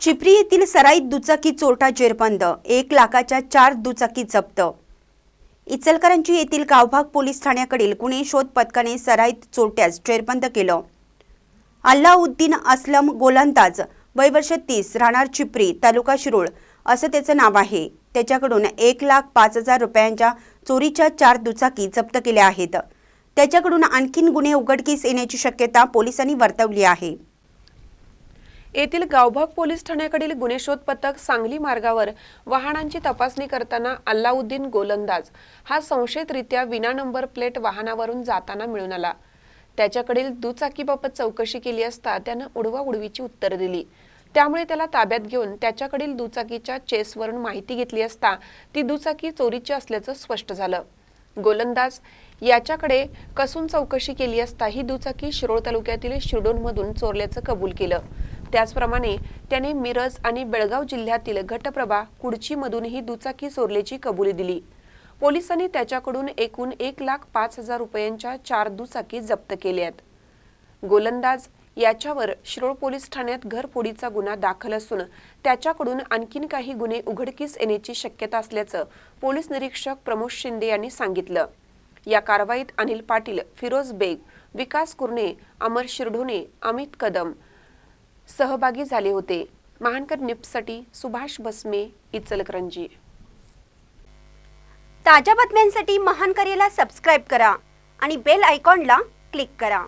चिपरी येथील सराईत दुचाकी चोरटा जेरबंद एक लाखाच्या चार दुचाकी जप्त. इचलकरंजी येथील गावभाग पोलीस ठाण्याकडील गुन्हे शोध पथकाने सराईत चोरट्यास जेरबंद केलं. अल्लाउद्दीन असलम गोलंदाज वयवर्ष तीस राहणार चिपरी तालुका शिरोळ असं त्याचं नाव आहे. त्याच्याकडून एक लाख पाच हजार रुपयांच्या चोरीच्या चार दुचाकी जप्त केल्या आहेत. त्याच्याकडून आणखीन गुन्हे उघडकीस येण्याची शक्यता पोलिसांनी वर्तवली आहे. येथील गावभाग पोलीस ठाण्याकडील गुन्हे शोध पथक सांगली मार्गावर वाहनांची तपासणी करताना अल्लाउद्दीन गोलंदाज हा संशयितरित्या विना नंबर प्लेट वाहनावरून जाताना मिळून आला. त्याच्याकडील दुचाकीबाबत चौकशी केली असता त्यानं उडवा उडवीची उत्तर दिली. त्यामुळे त्याला ताब्यात घेऊन त्याच्याकडील दुचाकीच्या चेसवरून माहिती घेतली असता ती दुचाकी चोरीची असल्याचं स्पष्ट झालं. गोलंदाज याच्याकडे कसून चौकशी केली असता ही दुचाकी शिरोळ तालुक्यातील शिरडोनमधून चोरल्याचं कबूल केलं. त्याचप्रमाणे त्याने मिरज आणि बेळगाव जिल्ह्यातील घटप्रभा कुडचीमधूनही दुचाकी चोरल्याची कबुली दिली. पोलिसांनी त्याच्याकडून एकूण एक लाख पाच हजार रुपयांच्या चार दुचाकी जप्त केल्यात. गोलंदाज याच्यावर शिरोळ पोलीस ठाण्यात घरफोडीचा गुन्हा दाखल असून त्याच्याकडून आणखीन काही गुन्हे उघडकीस येण्याची शक्यता असल्याचं पोलीस निरीक्षक प्रमोद शिंदे यांनी सांगितलं. या कारवाईत अनिल पाटील फिरोज बेग विकास कुर्णे अमर शिरढोणे अमित कदम सहभागी झाले होते. महानकर निप्ससाठी सुभाष बसमे इचलकरंजी. ताज्या बातम्यांसाठी महानकरेला सबस्क्राईब करा आणि बेल आयकॉनला क्लिक करा.